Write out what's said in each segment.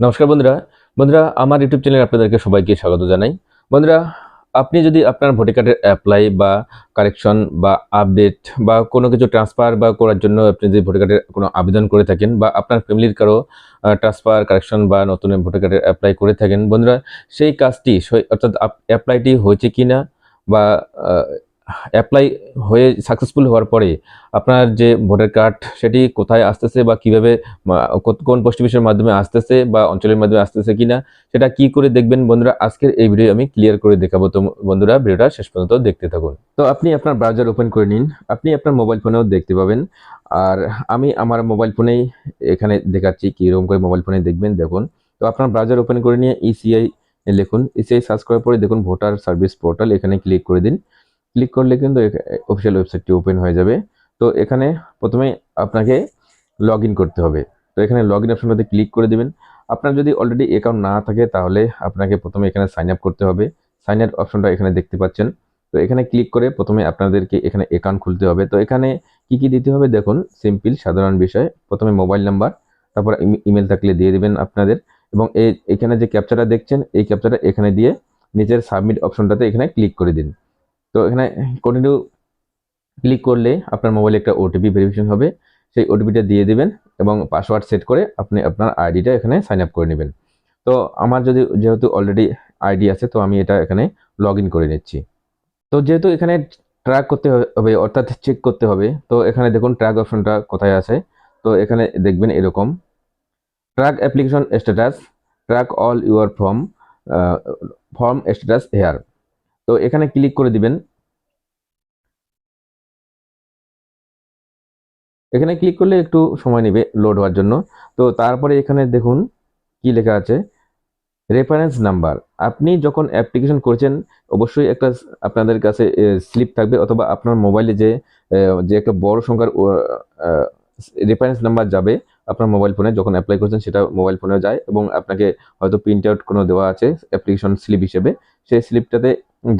নমস্কার বন্ধুরা। বন্ধুরা, আমার ইউটিউব চ্যানেলে আপনাদেরকে সবাইকে স্বাগত জানাই। বন্ধুরা, আপনি যদি আপনার ভোটার কার্ডের অ্যাপ্লাই বা কারেকশন বা আপডেট বা কোনো কিছু ট্রান্সফার বা করার জন্য আপনি যদি ভোটার কার্ডের কোনো আবেদন করে থাকেন বা আপনার ফ্যামিলির কারও ট্রান্সফার কারেকশন বা নতুন ভোটার কার্ডের অ্যাপ্লাই করে থাকেন, বন্ধুরা, সেই কাজটি অর্থাৎ অ্যাপ্লাইটি হয়েছে কি না বা অ্যাপ্লাই হয়ে সাকসেসফুল হওয়ার পরে আপনার যে ভোটার কার্ড সেটি কোথায় আসতেছে বা কীভাবে কোন পোস্ট অফিসের মাধ্যমে আসতেছে বা অঞ্চলের মাধ্যমে আসতেছে কিনা, সেটা কি করে দেখবেন বন্ধুরা? আজকের এই ভিডিও আমি ক্লিয়ার করে দেখাবো। তো বন্ধুরা, ভিডিওটা শেষ পর্যন্ত দেখতে থাকুন। তো আপনি আপনার ব্রাউজার ওপেন করে নিন। আপনি আপনার মোবাইল ফোনেও দেখতে পাবেন। আর আমি আমার মোবাইল ফোনেই এখানে দেখাচ্ছি, কীরকম করে মোবাইল ফোনে দেখবেন। দেখুন, তো আপনার ব্রাউজার ওপেন করে নিয়ে E ইসিআই লিখুন। ইসিআই সার্চ করার পরে দেখুন, ভোটার সার্ভিস পোর্টাল এখানে ক্লিক করে দিন। ক্লিক করলে কিন্তু অফিসিয়াল ওয়েবসাইটটি ওপেন হয়ে যাবে। তো এখানে প্রথমে আপনাকে লগ করতে হবে। তো এখানে লগ ইন অপশনটাতে ক্লিক করে দেবেন। আপনার যদি অলরেডি অ্যাকাউন্ট না থাকে, তাহলে আপনাকে প্রথমে এখানে সাইন আপ করতে হবে। সাইন আপ অপশনটা এখানে দেখতে পাচ্ছেন। তো এখানে ক্লিক করে প্রথমে আপনাদেরকে এখানে অ্যাকাউন্ট খুলতে হবে। তো এখানে কি কি দিতে হবে? দেখুন সিম্পল সাধারণ বিষয়। প্রথমে মোবাইল নাম্বার তারপর ইমেল থাকলে দিয়ে দেবেন আপনাদের। এবং এই এখানে যে ক্যাপচারটা দেখছেন, এই ক্যাপচারটা এখানে দিয়ে নিচের সাবমিট অপশনটাতে এখানে ক্লিক করে দিন। তো এখানে কন্টিনিউ ক্লিক করলে আপনার মোবাইলে একটা ওটিপি ভেরিফিকেশন হবে। সেই ওটিপিটা দিয়ে দেবেন এবং পাসওয়ার্ড সেট করে আপনি আপনার আইডিটা এখানে সাইন আপ করে নেবেন। তো আমার যদি যেহেতু অলরেডি আইডি আছে, তো আমি এটা এখানে লগ করে নিচ্ছি। তো যেহেতু এখানে ট্র্যাক করতে হবে, অর্থাৎ চেক করতে হবে, তো এখানে দেখুন ট্র্যাক অপশনটা কোথায় আছে। তো এখানে দেখবেন এরকম। Track application status track all your form form status here তো এখানে ক্লিক করে দিবেন। এখানে ক্লিক করলে একটু সময় নেবে লোড হওয়ার জন্য। তো তারপরে এখানে দেখুন কি লেখা আছে। রেফারেন্স নাম্বার আপনি যখন অ্যাপ্লিকেশন করেছেন, অবশ্যই একটা আপনাদের কাছে স্লিপ থাকবে অথবা আপনার মোবাইলে যে যে একটা বড় সংখ্যার রেফারেন্স নাম্বার যাবে আপনার মোবাইল ফোনে যখন অ্যাপ্লাই করছেন সেটা মোবাইল ফোনে যায় এবং আপনাকে হয়তো প্রিন্ট আউট কোনো দেওয়া আছে অ্যাপ্লিকেশন স্লিপ হিসেবে। সেই স্লিপটাতে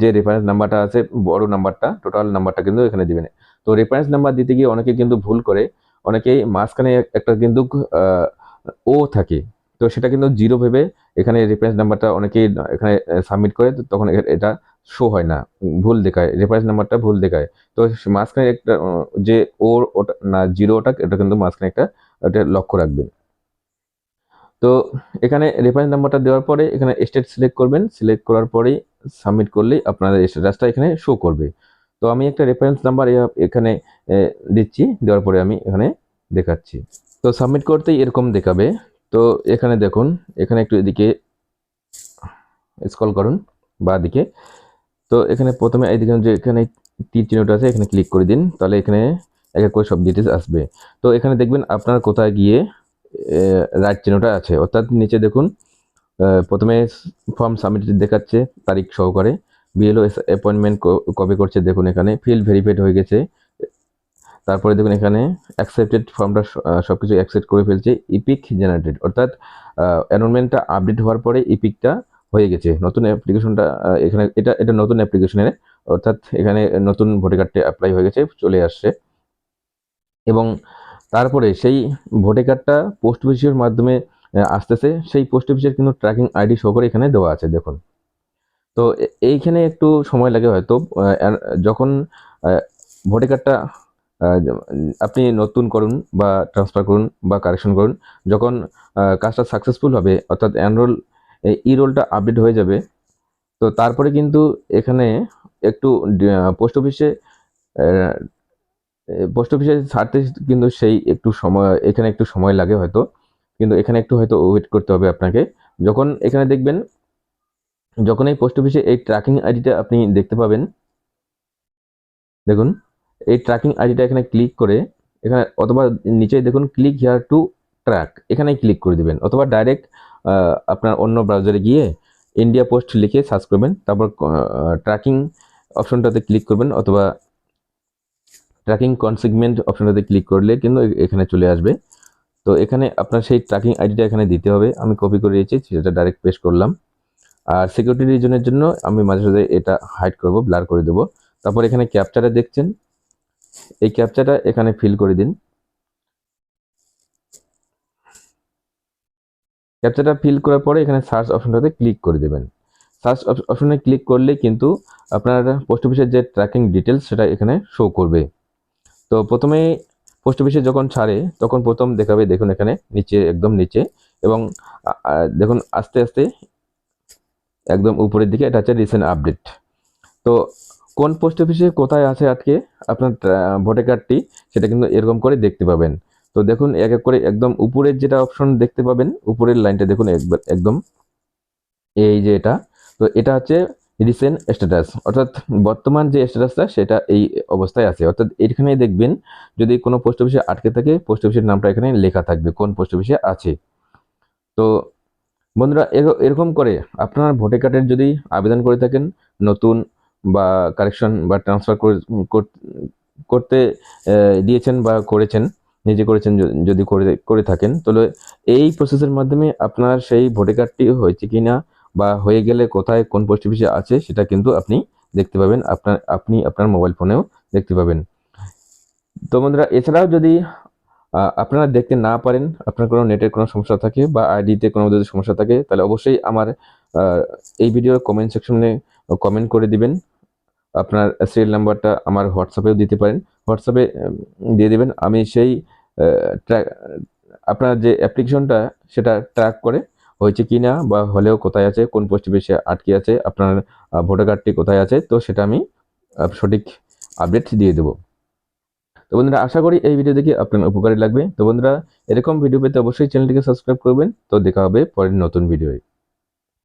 যে রেফারেন্স নাম্বারটা আছে, বড় নাম্বারটা টোটাল নাম্বারটা কিন্তু এখানে দিবেন। তো রেফারেন্স নাম্বার দিতে গিয়ে অনেকে কিন্তু ভুল করে, অনেকেই মাঝখানে একটা কিন্তু ও থাকে। তো সেটা কিন্তু জিরো ভেবে এখানে রেফারেন্স নাম্বারটা অনেকেই এখানে সাবমিট করে তখন এটা শো হয় না, ভুল দেখায় রেফারেন্স নাম্বারটা ভুল দেখায়। তো মাঝখানে একটা যে ওর ওটা, না জিরো ওটা, এটা কিন্তু মাঝখানে একটা, এটা লক্ষ্য রাখবেন। তো এখানে রেফারেন্স নাম্বারটা দেওয়ার পরে এখানে স্টেট সিলেক্ট করবেন সিলেক্ট করার পরেই সাবমিট করলেই আপনাদের স্ট্যাটাসটা এখানে শো করবে। তো আমি একটা রেফারেন্স নাম্বার এখানে দিচ্ছি, দেওয়ার পরে আমি এখানে দেখাচ্ছি। তো সাবমিট করতেই এরকম দেখাবে। তো এখানে দেখুন, এখানে একটু এদিকে স্কল করুন, বা দিকে। তো এখানে প্রথমে এইদিকে যে এখানে তীর চিহ্নটা আছে, এখানে ক্লিক করে দিন, তাহলে এখানে এক এক করে সব ডিটেলস আসবে। তো এখানে দেখবেন আপনার কোথায় গিয়ে রাইট চিহ্নটা আছে। অর্থাৎ নিচে দেখুন প্রথমে ফর্ম সাবমিট দেখাচ্ছে তারিখ সহকারে। বিএলও অ্যাপয়েন্টমেন্ট কবে করছে, দেখুন এখানে ফিল্ড ভেরিফাইড হয়ে গেছে। তারপরে দেখুন এখানে অ্যাকসেপ্টেড ফর্মটা সব কিছু অ্যাকসেপ্ট করে ফেলছে ইপিক জেনারেটেড অর্থাৎ অ্যানোনমেন্টটা আপডেট হওয়ার পরে ইপিকটা হয়ে গেছে। নতুন অ্যাপ্লিকেশনটা এখানে, এটা এটা নতুন অ্যাপ্লিকেশনের অর্থাৎ এখানে নতুন ভোটার কার্ডটা অ্যাপ্লাই হয়ে গেছে, চলে আসছে। এবং তারপরে সেই ভোটার কার্ডটা পোস্ট অফিসের মাধ্যমে আসতেছে সেই পোস্ট অফিসের কিন্তু ট্র্যাকিং আইডি সহ করে এখানে দেওয়া আছে, দেখুন। তো এইখানে একটু সময় লাগে হয়তো যখন ভোটার কার্ডটা আপনি নতুন করুন বা ট্রান্সফার করুন বা কারেকশন করুন, যখন কাজটা সাকসেসফুল হবে, অর্থাৎ অ্যানরোল ই রোলটা আপডেট হয়ে যাবে, তো তারপরে কিন্তু এখানে একটু পোস্ট অফিসে পোস্ট অফিসে ছাড়তে কিন্তু সেই একটু সময়, এখানে একটু সময় লাগে হয়তো। কিন্তু এখানে একটু হয়তো ওয়েট করতে হবে আপনাকে। যখন এখানে দেখবেন, যখন এই পোস্ট অফিসে এই ট্র্যাকিং আইডিটা আপনি দেখতে পাবেন, দেখুন, এই ট্র্যাকিং আইডিটা এখানে ক্লিক করে, এখানে অথবা নিচে দেখুন ক্লিক হিয়ার টু ট্র্যাক এখানে ক্লিক করে দিবেন। অথবা ডাইরেক্ট আপনার অন্য ব্রাউজারে গিয়ে ইন্ডিয়া পোস্ট লিখে সার্চ করবেন, তারপর ট্র্যাকিং অপশনটাতে ক্লিক করবেন, অথবা ট্র্যাকিং কনসিগমেন্ট অপশনটাতে ক্লিক করলে কিন্তু এখানে চলে আসবে। তো এখানে আপনার সেই ট্র্যাকিং আইডিটা এখানে দিতে হবে। আমি কপি করে দিয়েছি, সেটা ডাইরেক্ট পেস্ট করলাম। আর সিকিউরিটি রিজনের জন্য আমি মাঝে সাঝে এটা হাইড করব ব্লার করে দেবো। তারপর এখানে ক্যাপচাটা দেখছেন? এই ক্যাপচাটা এখানে ফিল করে দিন। ক্যাপচাটা ফিল করার পরে এখানে সার্চ অপশনটাতে ক্লিক করে দেবেন। সার্চ অপশনে ক্লিক করলে কিন্তু আপনার পোস্ট অফিসের যে ট্র্যাকিং ডিটেলস সেটা এখানে শো করবে। তো প্রথমে পোস্ট অফিসে যখন ছাড়ে, তখন প্রথম দেখাবে, দেখুন এখানে নিচে, একদম নিচে এবং দেখুন আস্তে আস্তে একদম উপরের দিকে এটা হচ্ছে রিসেন্ট আপডেট তো কোন পোস্ট অফিসে কোথায় আছে আজকে? আপনার ভোটার কার্ডটি, সেটা কিন্তু এরকম করে দেখতে পাবেন। তো দেখুন, এক এক করে একদম উপরের যেটা অপশন দেখতে পাবেন, উপরের লাইনটা দেখুন একদম এই যে এটা। তো এটা হচ্ছে রিসেন্ট স্ট্যাটাস অর্থাৎ বর্তমান যে স্ট্যাটাসটা সেটা এই অবস্থায় আছে। অর্থাৎ এখানে দেখবেন, যদি কোনো পোস্ট অফিসে আটকে থাকে পোস্ট অফিসের নামটা এখানে লেখা থাকবে, কোন পোস্ট অফিসে আছে। তো বন্ধুরা, এর- এরকম করে আপনার ভোটার কার্ডের যদি আবেদন করে থাকেন, নতুন বা কারেকশন বা ট্রান্সফার করতে দিয়েছেন বা করেছেন, নিজে করেছেন যদি করে করে থাকেন, তাহলে এই প্রসেসের মাধ্যমে আপনার সেই ভোটার কার্ডটি হয়েছে কিনা বা হয়ে গেলে কোথায় কোন পোস্ট অফিসে আছে সেটা কিন্তু আপনি দেখতে পাবেন। আপনার, আপনি আপনার মোবাইল ফোনেও দেখতে পাবেন। তো বন্ধুরা, এছাড়াও যদি আপনারা দেখতে না পারেন, আপনার কোনো নেটের কোনো সমস্যা থাকে বা আইডিতে কোনো যদি সমস্যা থাকে, তাহলে অবশ্যই আমার এই ভিডিওর কমেন্ট সেকশনে কমেন্ট করে দিবেন। আপনার সিরিয়াল নাম্বারটা আমার হোয়াটসঅ্যাপেও দিতে পারেন। হোয়াটসঅ্যাপে দিয়ে দেবেন। আমি সেই ট্র্যাক আপনার যে অ্যাপ্লিকেশনটা সেটা ট্র্যাক করে হয়েছে কি না বা হলেও কোথায় আছে, কোন পোস্ট অফিসে আটকে আছে, আপনার ভোটার কার্ডটি কোথায় আছে, তো সেটা আমি সঠিক আপডেট দিয়ে দেবো। তো বন্ধুরা, আশা করি এই ভিডিও দেখে আপনার উপকারী লাগবে। তো বন্ধুরা, এরকম ভিডিও পেতে অবশ্যই চ্যানেলটিকে সাবস্ক্রাইব করবেন। তো দেখা হবে পরের নতুন ভিডিওয়ে